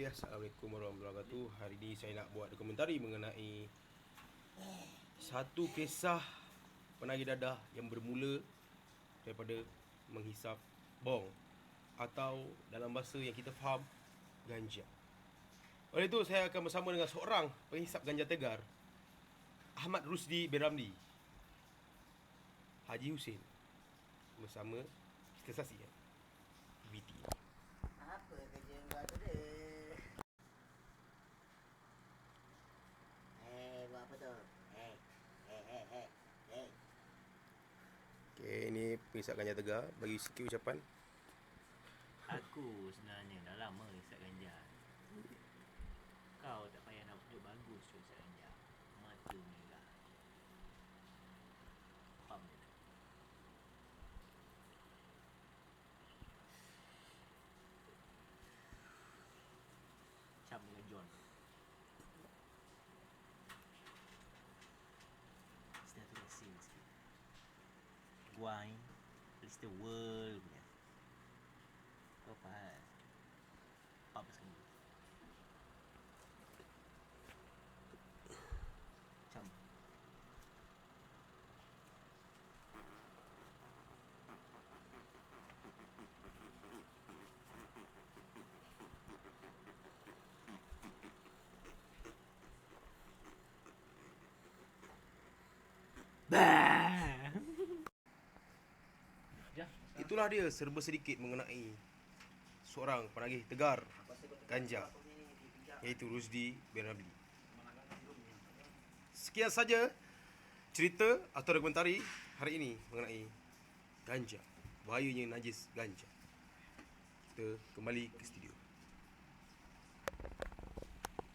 Okay, Assalamualaikum warahmatullahi wabarakatuh. Hari ini saya nak buat dokumentari mengenai satu kisah penagih dadah yang bermula daripada menghisap bong atau dalam bahasa yang kita faham ganja. Oleh itu saya akan bersama dengan seorang penghisap ganja tegar Ahmad Rusdi bin Ramli Haji Hussein bersama kita saksikan VT. Apa kerja tu dia? Ini penghisap ganja tegar bagi sikit ucapan. Aku sebenarnya dah lama isap ganja. Kau tak payah nak tunjuk bagus tu isap ganja. Mata merah. wine. It's the world, man. Go fast. Papa's gonna Itulah dia serba sedikit mengenai seorang penagih tegar ganja iaitu Rusdi bin Ramli. Sekian saja cerita atau dokumentari hari ini mengenai ganja. Bahayanya najis ganja. Kita kembali ke studio.